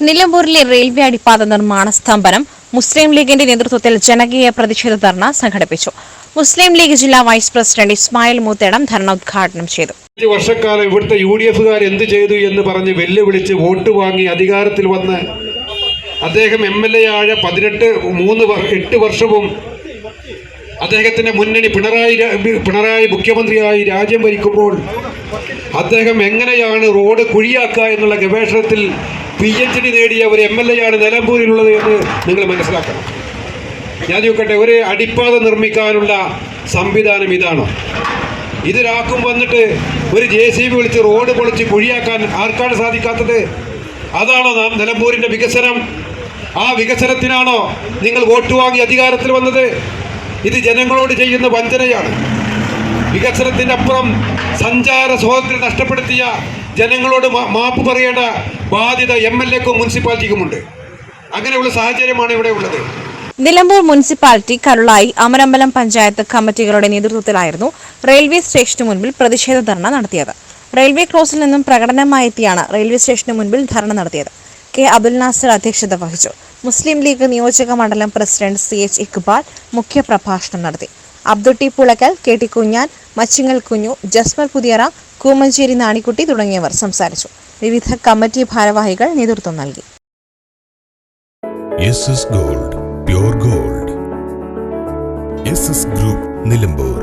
നിലമ്പൂരിലെ റെയിൽവേ അടിപ്പാത നിർമ്മാണ സ്തംഭനം മുസ്ലിം ലീഗിന്റെ നേതൃത്വത്തിൽ ജനകീയ പ്രതിഷേധ ധർണ സംഘടിപ്പിച്ചു. മുസ്ലിം ലീഗ് ജില്ലാ വൈസ് പ്രസിഡന്റ് ഇസ്മായിൽ മൂത്തേടം ധർണ ഉദ്ഘാടനം ചെയ്തു. അഞ്ച് വർഷക്കാലം ഇവിടുത്തെ യു ഡി എഫുകാർ എന്ത് ചെയ്തു എന്ന് പറഞ്ഞ് വെല്ലുവിളിച്ച് വോട്ട് വാങ്ങി അധികാരത്തിൽ വന്ന് അദ്ദേഹം എം എൽ എ ആയ പതിനെട്ട് മൂന്ന് എട്ട് വർഷവും അദ്ദേഹത്തിന്റെ മുന്നണി പിണറായി പിണറായി മുഖ്യമന്ത്രിയായി രാജ്യം ഭരിക്കുമ്പോൾ അദ്ദേഹം എങ്ങനെയാണ് റോഡ് കുഴിയാക്കുക എന്നുള്ള ഗവേഷണത്തിൽ പി എച്ച് ഡി നേടിയ ഒരു എം എൽ എ ആണ് നിലമ്പൂരിലുള്ളത് എന്ന് നിങ്ങൾ മനസ്സിലാക്കണം. ഞാൻ ചോദിക്കട്ടെ ഒരു അടിപ്പാത നിർമ്മിക്കാനുള്ള സംവിധാനം ഇതാണോ? ഇതൊരാക്കും വന്നിട്ട് ഒരു ജെ സി ബി വിളിച്ച് റോഡ് പൊളിച്ച് കുഴിയാക്കാൻ ആർക്കാണ് സാധിക്കാത്തത്? അതാണോ നാം നിലമ്പൂരിന്റെ വികസനം? ആ വികസനത്തിനാണോ നിങ്ങൾ വോട്ട് വാങ്ങി അധികാരത്തിൽ വന്നത്? ഇത് ജനങ്ങളോട് ചെയ്യുന്ന വഞ്ചനയാണ്. വികസനത്തിനപ്പുറം അപ്പുറം സഞ്ചാര സ്വാതന്ത്ര്യം നഷ്ടപ്പെടുത്തിയ ജനങ്ങളോട് മാപ്പ് പറയേണ്ട ബാധ്യത എം എൽ എക്കും മുനിസിപ്പാലിറ്റിക്കുമുണ്ട്. അങ്ങനെയുള്ള സാഹചര്യമാണ് ഇവിടെ ഉള്ളത്. നിലമ്പൂർ മുനിസിപ്പാലിറ്റി കരുളായി അമരമ്പലം പഞ്ചായത്ത് കമ്മിറ്റികളുടെ നേതൃത്വത്തിലായിരുന്നു റെയിൽവേ സ്റ്റേഷന് മുൻപിൽ പ്രതിഷേധ ധർണ നടത്തിയത്. റെയിൽവേ ക്രോസിൽ നിന്നും പ്രകടനമായി എത്തിയാണ് റെയിൽവേ സ്റ്റേഷന് മുൻപിൽ ധർണ നടത്തിയത്. കെ അബ്ദുൽ നാസർ അധ്യക്ഷത വഹിച്ചു. മുസ്ലിം ലീഗ് നിയോജക മണ്ഡലം പ്രസിഡന്റ് സി എച്ച് ഇക്ബാൽ മുഖ്യപ്രഭാഷണം നടത്തി. അബ്ദുട്ടി പുളക്കൽ കെ ടി കുഞ്ഞാൻ മച്ചിങ്ങൽ കുഞ്ഞു ജസ്മൽ പുതിയറ കൂമഞ്ചേരി നാണിക്കുട്ടി തുടങ്ങിയവർ സംസാരിച്ചു. വിവിധ കമ്മിറ്റി ഭാരവാഹികൾ നേതൃത്വം നൽകി. Gold gold. ഗ്രൂപ്പ് നിലമ്പൂർ.